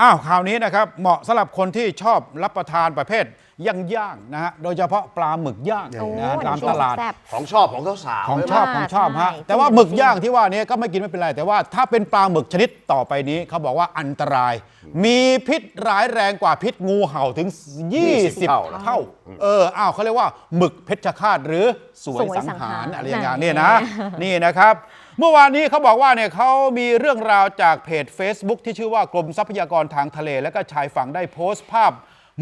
อ้าวคราวนี้นะครับเหมาะสำหรับคนที่ชอบรับประทานประเภท ย่างๆนะฮะโดยเฉพาะปลาหมึกย่างโอ้นะฮะอันตามนี้ตลาด แซ่บ ของชอบของสาวๆของใช่ไหมชอบอ่าของชอบฮะใช่แต่ว่าจิ้มหมึกจิ้มย่างที่ว่านี้ก็ไม่กินไม่เป็นไร แต่ว่าถ้าเป็นปลาหมึกชนิดต่อไปนี้เขาบอกว่าอันตราย มีพิษร้ายแรงกว่าพิษงูเห่าถึง 20 เท่านะเท่าเอออ้าวเขาเรียกว่าหมึกเพชฌฆาตหรือสวยสวยสังสังหาหารร อะไรอย่างเงี้ยแหมเนี่ยนะ นี่นะครับ เมื่อวานนี้เขาบอกว่าเนี่ยเขามีเรื่องราวจากเพจ Facebook ที่ชื่อว่ากรมทรัพยากรทางทะเล และก็ชายฝั่งได้โพสต์ภาพ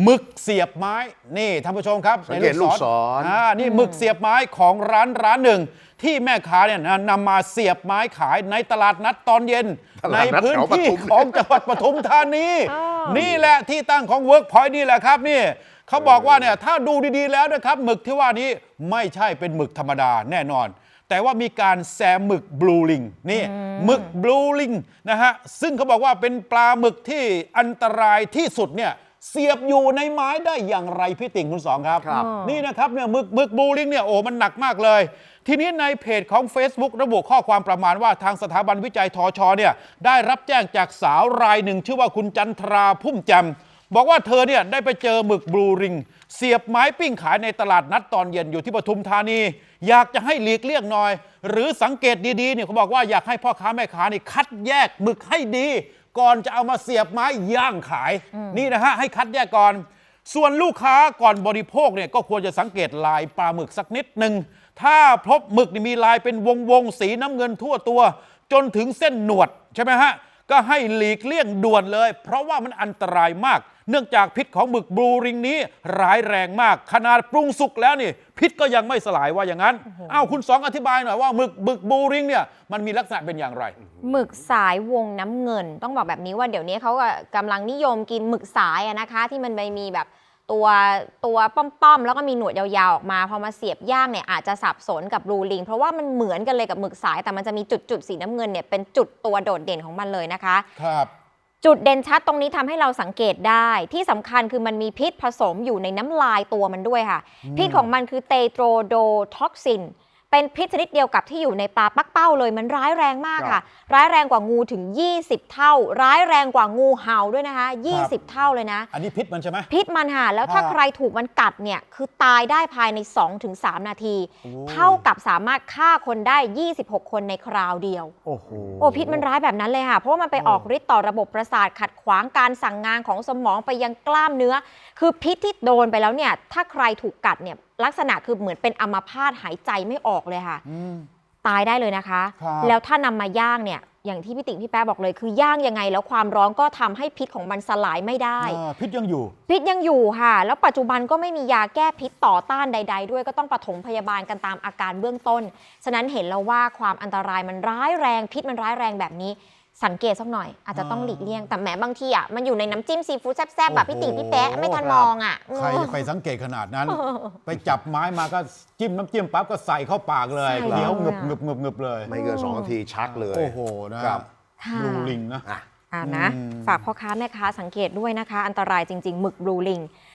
หมึกเสียบไม้นี่ท่านผู้ชมครับสังเกตลูกศรอ่านี่หมึกเสียบไม้ของร้านร้านหนึ่ง ที่แม่ค้าเนี่ยนะนำมาเสียบไม้ขายในตลาดนัดตอนเย็นตในลาดนัดพื้นแถวปที่ทุมของจังหวัดปทุมธานีอ๋อนี่แหละที่ตั้งของ Workpoint นี่แหละครับนี่เขาบอกว่าเนี่ยถ้าดูดีๆแล้วนะครับหมึกที่ว่านี้ไม่ใช่เป็นหมึกธรรมดาแน่นอน แต่ว่ามีการแซมหมึกบลูลิงนี่หมึกบลูลิงนะฮะซึ่งเขาบอกว่าเป็นปลาหมึกที่อันตรายที่สุดเนี่ย เสียบอยู่ในไม้ได้อย่างไรพี่ติ่งคุณสองครับ ครับ นี่นะครับเนี่ยหมึกหมึกบลูลิงเนี่ยโอ้มันหนักมากเลย ทีนี้ในเพจของ Facebook ระบุข้อความประมาณว่าทางสถาบันวิจัยทอชอเนี่ยได้รับแจ้งจากสาวรายหนึ่งชื่อว่าคุณจันทราพุ่มจำบอกว่าเธอเนี่ยได้ไปเจอหมึกบลูริง เสียบไม้ปิ้งขายในตลาดนัดตอนเย็นอยู่ที่ปทุมธานี อยากจะให้หลีกเลี่ยงหน่อย หรือสังเกตดีๆเนี่ยเขาบอกว่าอยากให้พ่อค้าแม่ค้านี่คัดแยกหมึกให้ดี ก่อนจะเอามาเสียบไม้ย่างขายนี่นะฮะให้คัดแยกก่อน ส่วนลูกค้าก่อนบริโภคเนี่ยก็ควรจะสังเกตลายปลาหมึกสักนิดหนึ่งถ้าพบหมึกนี่มีลายเป็นวงวงๆสีน้ำเงินทั่วตัว จนถึงเส้นหนวดใช่ไหมฮะก็ให้หลีกเลี่ยงด่วนเลย เพราะว่ามันอันตรายมาก เนื่องจากพิษของหมึกบลูริงนี้ร้ายแรงมาก ขนาดปรุงสุกแล้วนี่ พิษก็ยังไม่สลายว่าอย่างนั้นอ้าวคุณสองอธิบายหน่อยว่าหมึกหมึกบลูริงเนี่ยมันมีลักษณะเป็นอย่างไรหมึกสายวงน้ำเงิน ต้องบอกแบบนี้ว่าเดี๋ยวนี้เขาก็กำลังนิยมกินหมึกสายอะนะคะ ที่มันไปมีแบบตัวตัวป้อมๆ แล้วก็มีหนวดยาวๆ ออกมา พอมาเสียบย่างเนี่ยอาจจะสับสนกับบลูลิง เพราะว่ามันเหมือนกันเลยกับหมึกสาย แต่มันจะมีจุดๆ สีน้ำเงินเนี่ยเป็นจุดตัวโดดเด่นของมันเลยนะคะ ครับ จุดเด่นชัดตรงนี้ทำให้เราสังเกตได้ ที่สำคัญคือมันมีพิษผสมอยู่ในน้ำลายตัวมันด้วยค่ะ พิษของมันคือเตโตรโดท็อกซิน เป็นพิษชนิดเดียวกับที่อยู่ในปลาปักเป้าเลยมันร้ายแรงมากครัค่ะบร้ายแรงกว่างูถึง 20 เท่า ร้ายแรงกว่างูเห่าด้วยนะคะ 20 เท่าเลยนะ อันนี้พิษมันใช่ไหมพิษมันค่ะแล้วถ้าอ่าใครถูกมันกัดเนี่ยคือตายได้ภายใน 2-3 นาทีโอ้เท่ากับสามารถฆ่าคนได้ 26 คนในคราวเดียว โอ้โหโอ้พิษมันร้ายแบบนั้นเลยค่ะ เพราะว่ามันไปโอ้ออกฤทธิ์ต่อระบบประสาทขัดขวางการสั่งงานของสมองไปยังกล้ามเนื้อ คือพิษที่โดนไปแล้วเนี่ยถ้าใครถูกกัดเนี่ยลักษณะคือเหมือนเป็นอัมพาตหายใจไม่ออกเลยค่ะ อืม ตายได้เลยนะคะ ครับ แล้วถ้านำมาย่างเนี่ย อย่างที่พี่ติ๋งพี่แป๊ะบอกเลย คือย่างยังไงแล้วความร้อนก็ทำให้พิษของมันสลายไม่ได้ อ่าพิษยังอยู่ พิษยังอยู่ค่ะ แล้วปัจจุบันก็ไม่มียาแก้พิษต่อต้านใด ๆ ด้วยก็ต้องปฐมพยาบาลกันตามอาการเบื้องต้น ฉะนั้นเห็นแล้วว่าความอันตรายมันร้ายแรงพิษมันร้ายแรงแบบนี้ สังเกตสักหน่อยอาจจะต้องหลีกเลี่ยงแต่แหมบางทีอะมันอยู่ในน้ำจิ้มซีฟู้ดแซ่บๆแบบพี่ติ๋งพี่แป๊ะไม่ทันมองอะใครจะไปสังเกตขนาดนั้น ไปจับไม้มาก็จิ้มน้ำจิ้มปั๊บก็ใส่เข้าปากเลยใส่เคี้ยวเลยงึบอะงึบงึบงึบเลย ไม่เกินสองนาทีชักเลยโอ้โหนะครับค่ะบลูลิงนะอะอ่านะอืมฝากพ่อค้าแม่ค้าสังเกตด้วยนะคะ อันตรายจริง ๆ หมึกบลูลิง